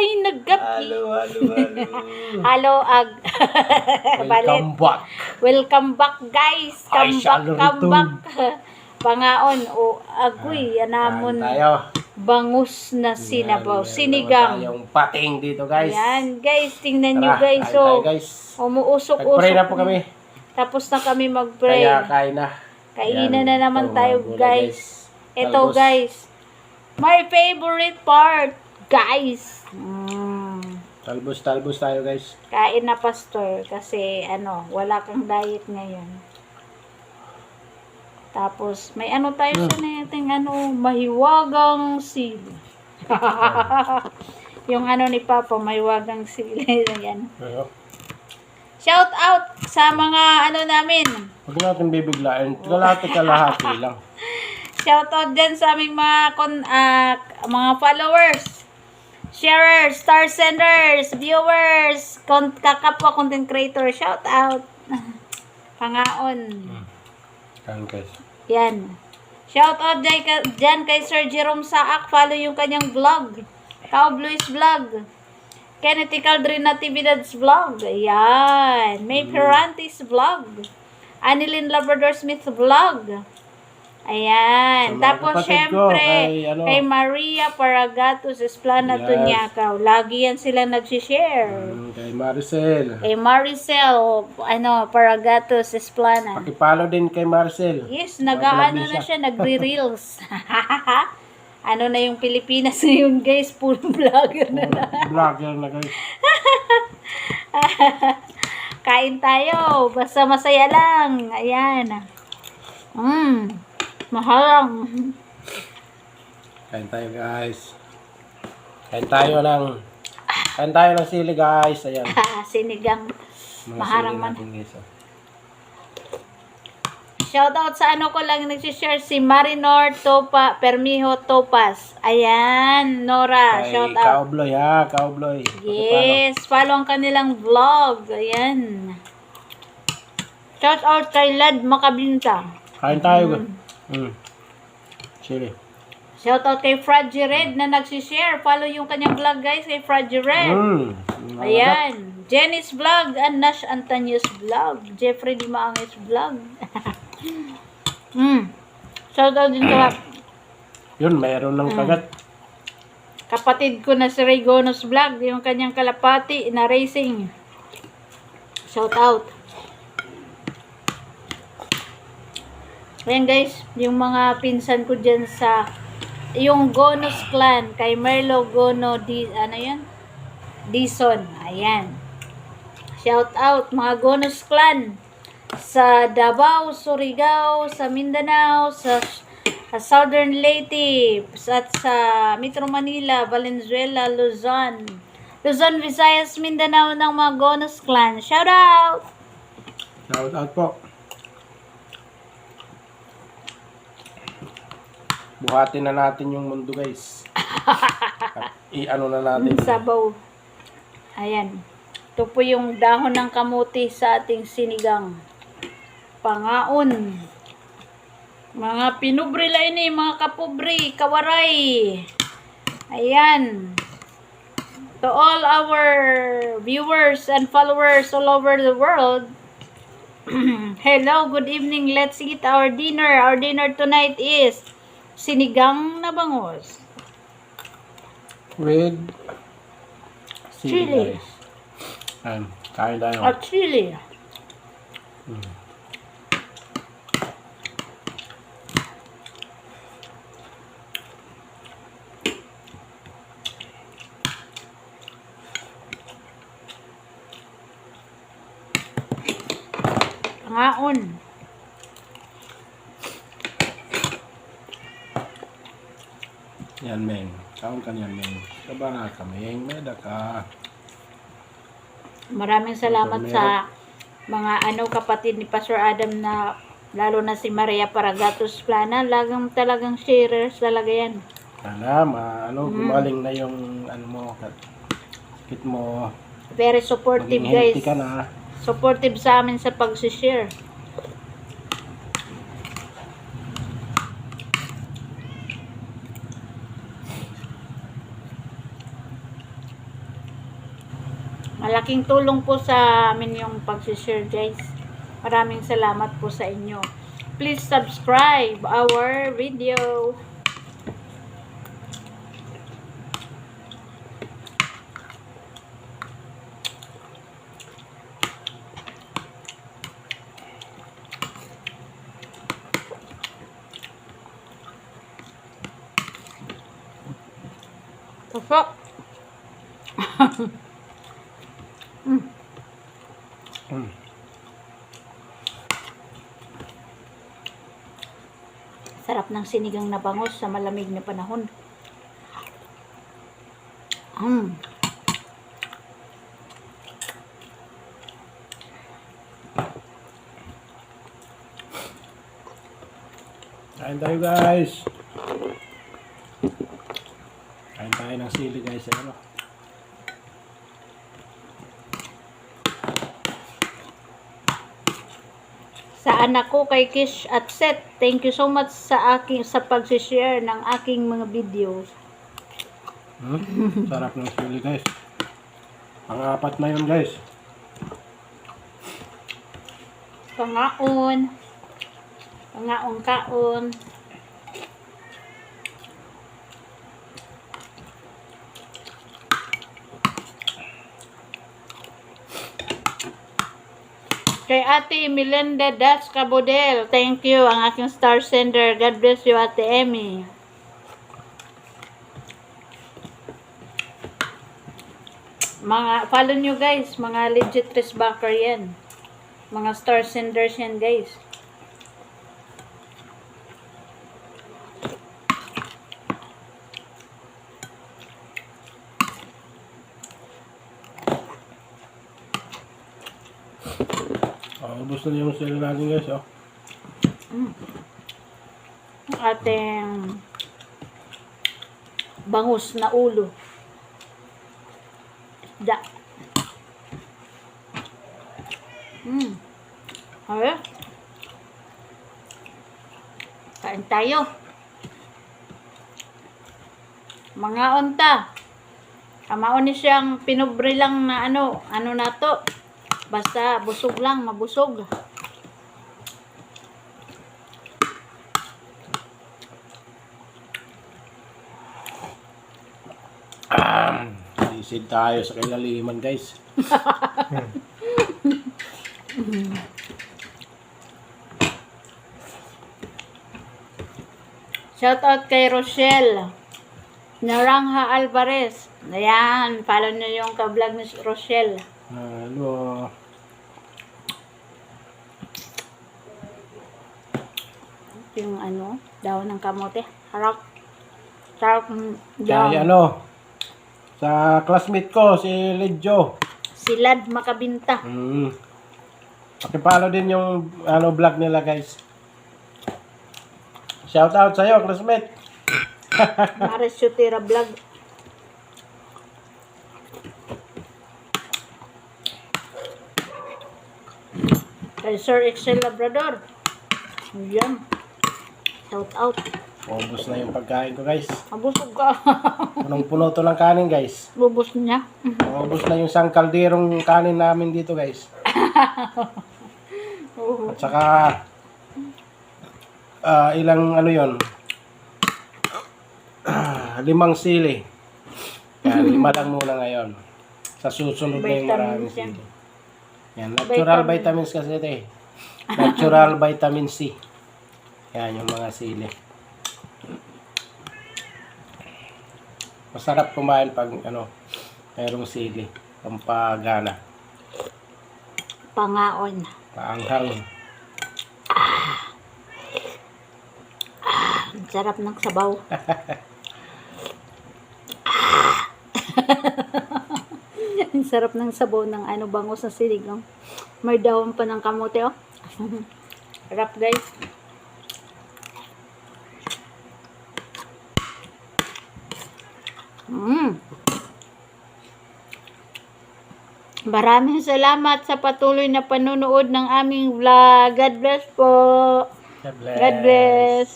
ba'y naggapi? Halo, halo, halo. Halo, ag. Welcome back. Welcome back, guys. Come back, shallow come return. back. Pangaon, o agoy, Kain anamon tayo. bangus na sinabaw. Yan, Sinigang. tayong pating dito, guys. Ayan, guys, tingnan nyo, Tara, guys. kain So, tayo, guys. umuusok-usok. Nag-pray na po kami. Tapos na kami mag-pray. Kaya kain na. Kainan na naman tayo, gulay, guys. Ito, guys. My favorite part, guys. Mm. Talbos-talbos tayo, guys. Kain na, pastor. Kasi, ano, wala kang diet ngayon. Tapos, may ano tayo Hmm. sa nating, ano, mahiwagang sili. yung ano ni Papa, mahiwagang sili. Yan. Shout out sa mga ano namin. Huwag natin bibiglain. Kalahati-kalahati lang. Shout out din sa aming mga kon, ah, mga followers, sharers, star senders, viewers, kakapwa content creator. Shout out. Pangaon. Kain, guys. Yan. Shout out dyan, ka- dyan kay Sir Jerome Saak. Follow yung kanyang vlog. Cowboys vlog. Kennedy Caldrin Natividad's vlog. Ayan. May Perantis vlog. Anilin Labrador Smith vlog. Ayan. Sa Tapos, syempre, kay, ano, kay Maria Paragatos Esplana Yes. Tunyakaw. Lagi yan sila nagsishare. Mm, kay Maricel. Kay Maricel, ano, Paragatos Esplana. Pakipalo din kay Marcel. Yes, nag-ano na siya, nagre-reels. ano na yung Pilipinas ngayon, guys, puro vlogger na na. Vlogger na, guys. Kain tayo, basta masaya lang. Ayan. Mmm, mahalang. Kain tayo, guys. Kain tayo ng... Kain tayo ng sili, guys. Ayan. Sinigang. Mga Maharang sili man. natin, guys. oh. Shoutout sa ano ko lang nagsishare si Marinor Topa, Permiho Topas. Ayan, Nora, Kay shoutout. Cowbloy, ha? Cowbloy. Yes, follow ang kanilang vlog. Ayan. Shout out kay Lad Makabinta. Kain tayo, guys. Mm. Sili. Shout out kay Fradji Red na nagsishare. Follow yung kanyang vlog guys kay Fradji Red. Mm. Ayan. Jenny's vlog and Nash Antonius vlog. Jeffrey Di Maangis vlog. mm. Shout out din sa Yun, mayroon ng kagat. kapatid ko na si Ray Gonos vlog. Yung kanyang kalapati na racing. Shout out. Ayan guys, yung mga pinsan ko dyan sa yung Gonos clan kay Merlo Gono di ano yan? Dison. Ayan. Shout out mga Gonos clan sa Davao, Surigao, sa Mindanao, sa, sa Southern Leyte, at sa Metro Manila, Valenzuela, Luzon. Luzon, Visayas, Mindanao ng mga Gonos clan. Shout out! Shout out po. Buhatin na natin yung mundo, guys. At i-ano na natin. Sabaw. Ayan. Ito po yung dahon ng kamuti sa ating sinigang. Pangaon. Mga pinubre eh, mga kapobre, kawaray. Ayan. To all our viewers and followers all over the world, hello, good evening. Let's eat our dinner. Our dinner tonight is sinigang na bangus. With Chili. guys. Ayan, kain tayo. At chili. Pangaon. Yan, Meng. Kaon ka niyan, Meng. Kabara ka, Meng. Meda ka. Maraming salamat sa mga ano kapatid ni Pastor Adam na lalo na si Maria Paragatos Plana. Lagang talagang sharers talaga yan. Sana, ma, ano, gumaling na yung, ano mo, kit mo, Very supportive guys. ka na. Supportive sa amin sa pag-share. Malaking tulong po sa amin yung pag-share guys. Maraming salamat po sa inyo. Please subscribe our video. Pasok. Sarap ng sinigang na bangos sa malamig na panahon. Mm. Kain tayo guys. Kain tayo ng sili guys. Ano? Sa anak ko kay Kish at Seth, thank you so much sa aking sa pag-share ng aking mga videos. Hmm? Sarap ng sili guys. Pang-apat na yun guys. Pangaon. Pangaon kaon. Kay Ate Melinda Das Cabodel, thank you ang aking star sender. God bless you Ate Emmy. Mga, follow nyo guys, mga legit backer yan. Mga star senders yan guys. Ubos na yung sili natin guys. Oh. Ang ating bangus na ulo. Da. Mm. Ay. Kain tayo. Mga unta. Kamaon ni siyang pinubre lang na ano, ano na to. Basta busog lang, mabusog. Sisid tayo sa kailaliman guys. Shout out kay Rochelle. Narangha Alvarez. Ayan, follow nyo yung ka-vlog ni Rochelle. Ano? Yung ano, daw ng kamote. Harap. Sarap mm, Kaya daw. ano? Sa classmate ko, si Ledjo. Silad makabinta. Mm. Pakipalo din yung ano vlog nila guys. Shout out sa'yo, classmate. Maris Shutira vlog. Kay Sir Excel Labrador. Ayan. Shout out. Ubus na yung pagkain ko guys. Mabusog ka. Punong-puno to ng kanin guys. Bubos niya. Ubus na yung isang kalderong kanin namin dito guys. At saka ah, ilang ano yon Ah, limang sili. Yan, lima lang muna ngayon. Sa susunod na yung maraming Vitamins yan. sili. Yan, natural vitamins kasi ito eh. Natural vitamin C. Yan yung mga sili. Masarap kumain pag ano, mayroong sili. Pampagana. Pangaon. Paanghang. Ang sarap ng sabaw. Ang sarap ng sabaw ng ano bangos na siligang. May dahon pa ng kamote oh. Sarap guys. Mm. Maraming salamat sa patuloy na panunood ng aming vlog. God bless po. God bless. God bless.